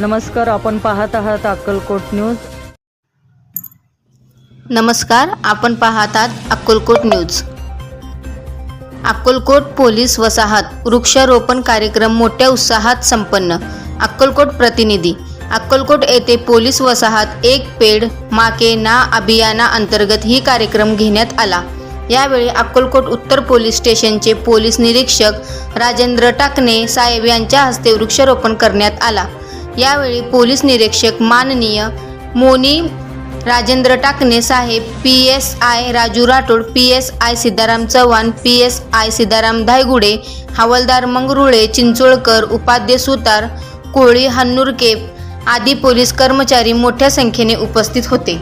नमस्कार आपण पाहत आहात अक्कलकोट न्यूज. नमस्कार आपण पाहत आहात अक्कलकोट न्यूज. अक्कलकोट पोलीस वसाहत वृक्षारोपण कार्यक्रम मोठ्या उत्साहात संपन्न. अक्कलकोट प्रतिनिधी. अक्कलकोट येथे पोलीस वसाहत एक पेड माके ना अभियाना अंतर्गत ही कार्यक्रम घेण्यात आला. यावेळी अक्कलकोट उत्तर पोलीस स्टेशनचे पोलीस निरीक्षक राजेंद्र टाकणे साहेब यांच्या हस्ते वृक्षारोपण करण्यात आला. यावेळी पोलीस निरीक्षक माननीय मोनी राजेंद्र टाकणे साहेब P S I Raju Rathod P S I Sitaram Chavan P S I Sitaram Dhaygude हवालदार मंगरुळे चिंचोळकर उपाध्ये सुतार कोळी हन्नुरकेप आदी पोलीस कर्मचारी मोठ्या संख्येने उपस्थित होते.